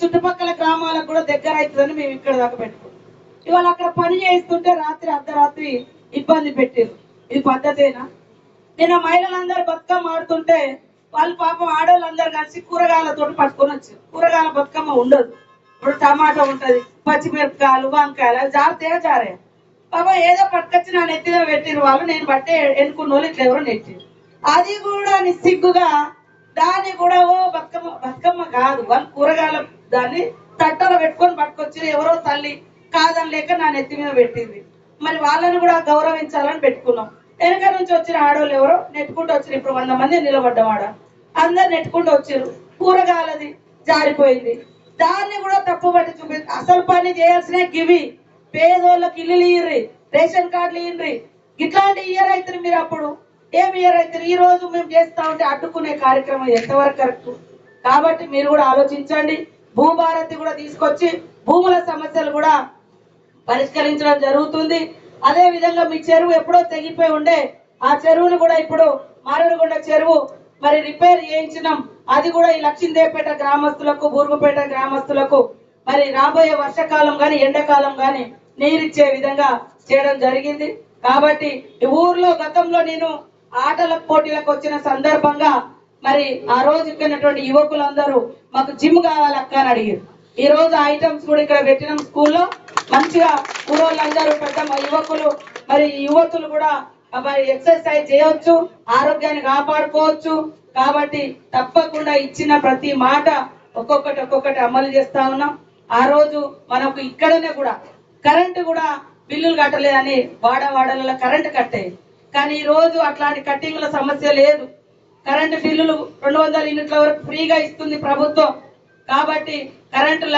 చుట్టుపక్కల గ్రామాలకు కూడా దగ్గర అవుతుందని మేము ఇక్కడ దాకా పెట్టుకున్నాం. ఇవాళ అక్కడ పని చేస్తుంటే రాత్రి అర్ధరాత్రి ఇబ్బంది పెట్టారు ఇది పద్ధతేనా? నిన్న మహిళలందరూ బతుకమ్మ ఆడుతుంటే వాళ్ళు పాపం ఆడవాళ్ళందరూ కలిసి కూరగాయలతో పట్టుకొని వచ్చారు. కూరగాయల బతుకమ్మ ఉండదు. ఇప్పుడు టమాటా ఉంటది పచ్చిమిరపకాయలు వంకాయలు అవి జారితే జారే పాప ఏదో పట్టుకొచ్చి నా నెత్తి పెట్టిన వాళ్ళు నేను బట్టే ఎన్నుకున్న వాళ్ళు ఇట్లా ఎవరో నెట్టి అది కూడా నిస్సిగ్గుగా దాన్ని కూడా ఓ బతుకమ్మ బతుకమ్మ కాదు వాళ్ళు కూరగాయల దాన్ని తట్టలో పెట్టుకొని పట్టుకొచ్చిన ఎవరో తల్లి కాదని లేక నా నెత్తి మీద పెట్టింది. మరి వాళ్ళని కూడా గౌరవించాలని పెట్టుకున్నాం. వెనక నుంచి వచ్చిన ఆడవాళ్ళు ఎవరో నెట్టుకుంటూ వచ్చారు. ఇప్పుడు వంద మంది నిలబడ్డవాడ అందరు నెట్టుకుంటూ వచ్చారు. కూరగాయలది జారిపోయింది. దాన్ని కూడా తప్పు పట్టి చూపి అసలు పని చేయాల్సిన గివి. పేదోళ్ళకి ఇల్లు ఇయ్యి రేషన్ కార్డులు ఇయ్యి ఇట్లాంటి ఇయర్ అవుతారు మీరు అప్పుడు. ఏం ఇయర్ అవుతారు ఈ రోజు మేము చేస్తా ఉంటే అడ్డుకునే కార్యక్రమం ఎంతవరకు కరెక్ట్? కాబట్టి మీరు కూడా ఆలోచించండి. భూభారతి కూడా తీసుకొచ్చి భూముల సమస్యలు కూడా పరిష్కరించడం జరుగుతుంది. అదే విధంగా మీ చెరువు ఎప్పుడో తెగిపోయి ఉండే ఆ చెరువును కూడా ఇప్పుడు మారేడుగుండ చెరువు మరి రిపేర్ చేయించినాం. అది కూడా ఈ లక్ష్మీదేవపేట గ్రామస్తులకు బూరుగుపేట గ్రామస్తులకు మరి రాబోయే వర్షాకాలం గాని ఎండాకాలం గాని నీరిచ్చే విధంగా చేయడం జరిగింది. కాబట్టి ఈ ఊర్లో గతంలో నేను ఆటల పోటీలకు వచ్చిన సందర్భంగా మరి ఆ రోజు ఇక్కడ యువకులందరూ మాకు జిమ్ కావాలి అక్క అని అడిగారు. ఈ రోజు ఐటమ్స్ కూడా ఇక్కడ పెట్టినాం స్కూల్లో. మంచిగా ఊరోళ్ళందరూ పెద్ద యువకులు మరి యువతులు కూడా మరి ఎక్సర్సైజ్ చేయొచ్చు ఆరోగ్యాన్ని కాపాడుకోవచ్చు. కాబట్టి తప్పకుండా ఇచ్చిన ప్రతి మాట ఒక్కొక్కటి ఒక్కొక్కటి అమలు చేస్తా ఉన్నాం. ఆ రోజు మనకు ఇక్కడనే కూడా కరెంటు కూడా బిల్లులు కట్టలేదని వాడ వాడలలో కరెంటు కట్టే కానీ ఈ రోజు అట్లాంటి కట్టింగ్ల సమస్య లేదు. కరెంటు బిల్లులు రెండు వందల యూనిట్ల వరకు ఫ్రీగా ఇస్తుంది ప్రభుత్వం. కాబట్టి కరెంటు